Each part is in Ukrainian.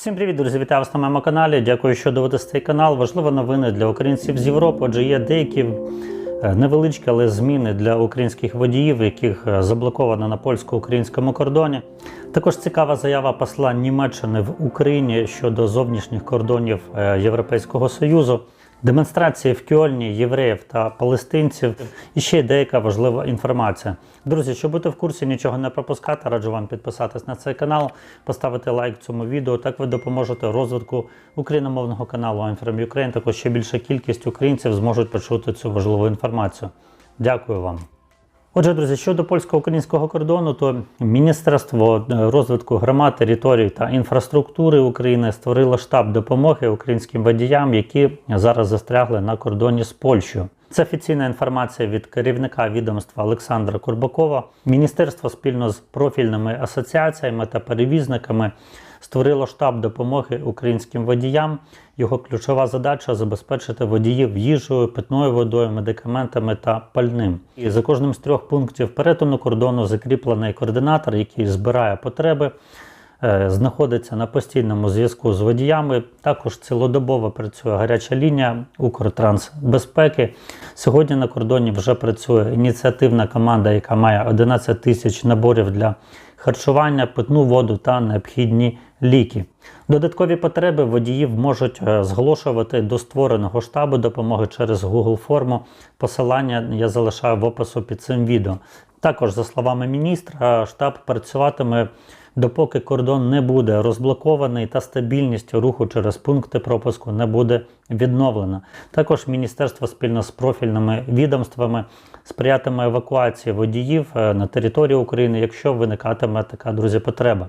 Всім привіт, друзі! Вітаю вас на моєму каналі. Дякую, що дивитесь цей канал. Важливі новини для українців з Європи. Отже, є деякі е, невеличкі, але зміни для українських водіїв, яких е, заблоковано на польсько-українському кордоні. Також цікава заява посла Німеччини в Україні щодо зовнішніх кордонів е, Європейського Союзу. Демонстрації в Кьольні євреїв та палестинців і ще деяка важлива інформація. Друзі, щоб бути в курсі, нічого не пропускати, раджу вам підписатись на цей канал, поставити лайк цьому відео. Так ви допоможете розвитку україномовного каналу I'm from Ukraine. Також ще більша кількість українців зможуть почути цю важливу інформацію. Дякую вам. Отже, друзі, щодо польсько-українського кордону, то Міністерство е, розвитку громад, територій та інфраструктури України створило штаб допомоги українським водіям, які зараз застрягли на кордоні з Польщею. Це офіційна інформація від керівника відомства Олександра Курбакова. Міністерство спільно з профільними асоціаціями та перевізниками створило штаб допомоги українським водіям. Його ключова задача забезпечити водіїв їжею, питною водою, медикаментами та пальним. І за кожним з трьох пунктів перетину кордону закріплений координатор, який збирає потреби. Е, Знаходиться на постійному зв'язку з водіями. Також цілодобово працює гаряча лінія Укртрансбезпеки. Сьогодні на кордоні вже працює ініціативна команда, яка має 11 тисяч наборів для харчування, питну воду та необхідні ліки. Додаткові потреби водіїв можуть е, зголошувати до створеного штабу допомоги через Google форму. Посилання я залишаю в опису під цим відео. Також, за словами міністра, штаб працюватиме допоки кордон не буде розблокований та стабільність руху через пункти пропуску не буде відновлена. Також міністерство спільно з профільними відомствами сприятиме евакуації водіїв е, на території України, якщо виникатиме така друзі потреба.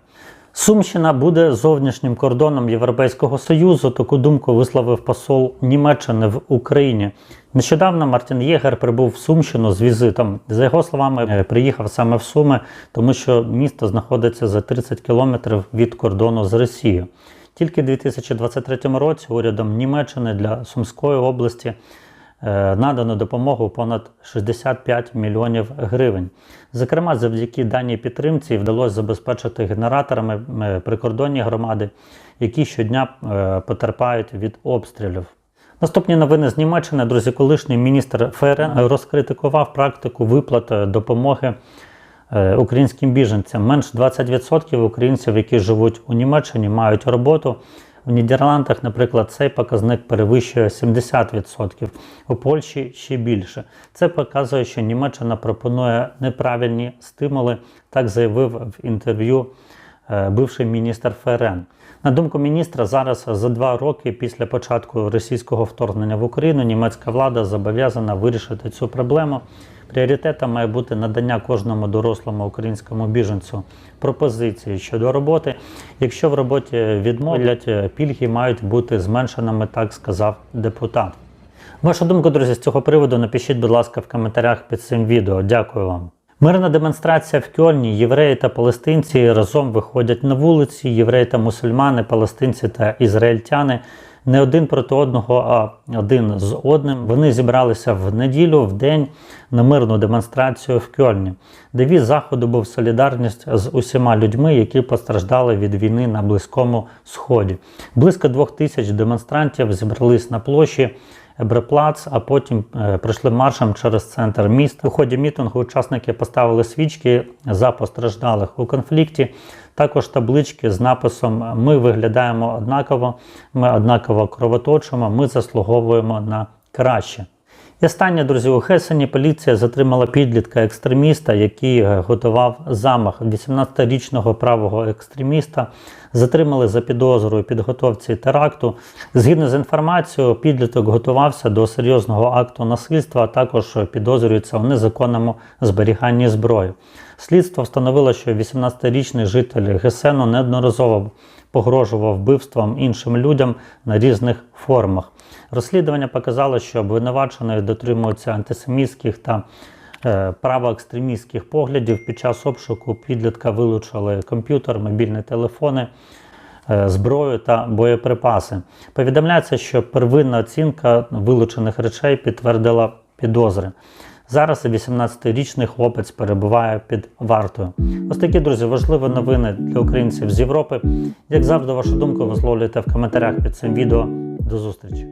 Сумщина буде зовнішнім кордоном Європейського Союзу. Таку думку висловив посол Німеччини в Україні. Нещодавно Мартін Єгер прибув в Сумщину з візитом. За його словами, е, приїхав саме в Суми, тому що місто знаходиться за 30 кілометрів від кордону з Росією. Тільки в 2023 році урядом Німеччини для Сумської області надано допомогу понад 65 мільйонів гривень. Зокрема, завдяки даній підтримці вдалося забезпечити генераторами е, прикордонні громади, які щодня е, потерпають від обстрілів. Наступні новини з Німеччини. Друзі, колишній міністр ФРН розкритикував практику виплати допомоги е, українським біженцям. Менш 20% українців, які живуть у Німеччині, мають роботу. В Нідерландах, наприклад, цей показник перевищує 70%, у Польщі ще більше. Це показує, що Німеччина пропонує неправильні стимули, так заявив в інтерв'ю бивший міністр ФРН. На думку міністра, зараз за два роки після початку російського вторгнення в Україну німецька влада зобов'язана вирішити цю проблему. Пріоритетом має бути надання кожному дорослому українському біженцю пропозиції щодо роботи. Якщо в роботі відмовлять, пільги мають бути зменшеними, так сказав депутат. Вашу думку, друзі, з цього приводу напишіть, будь ласка, в коментарях під цим відео. Дякую вам. Мирна демонстрація в Кьольні. Євреї та палестинці разом виходять на вулиці. Євреї та мусульмани, палестинці та ізраїльтяни не один проти одного, а один з одним. Вони зібралися в неділю в день на мирну демонстрацію в Кьольні. Девіз заходу був солідарність з усіма людьми, які постраждали від війни на Близькому Сході. Близько двох тисяч демонстрантів зібрались на площі. Ебреплац, а потім е, пройшли маршем через центр міста. У ході мітингу учасники поставили свічки за постраждалих у конфлікті. Також таблички з написом Ми виглядаємо однаково, ми однаково кровоточимо, ми заслуговуємо на краще. І останнє, друзі, у Хесені поліція затримала підлітка екстреміста, який е, готував замах 18-річного правого екстреміста. Затримали за підозрою підготовці теракту. Згідно з інформацією, підліток готувався до серйозного акту насильства, а також підозрюється у незаконному зберіганні зброї. Слідство встановило, що 18-річний житель Гесену неодноразово погрожував вбивством іншим людям на різних формах. Розслідування показало, що обвинувачений дотримуються антисемітських та е, правоекстремістських поглядів. Під час обшуку підлітка вилучили комп'ютер, мобільні телефони, е, зброю та боєприпаси. Повідомляється, що первинна оцінка вилучених речей підтвердила підозри. Зараз 18-річний хлопець перебуває під вартою. Ось такі друзі, важливі новини для українців з Європи. Як завжди, вашу думку висловлюйте в коментарях під цим відео. До зустрічі!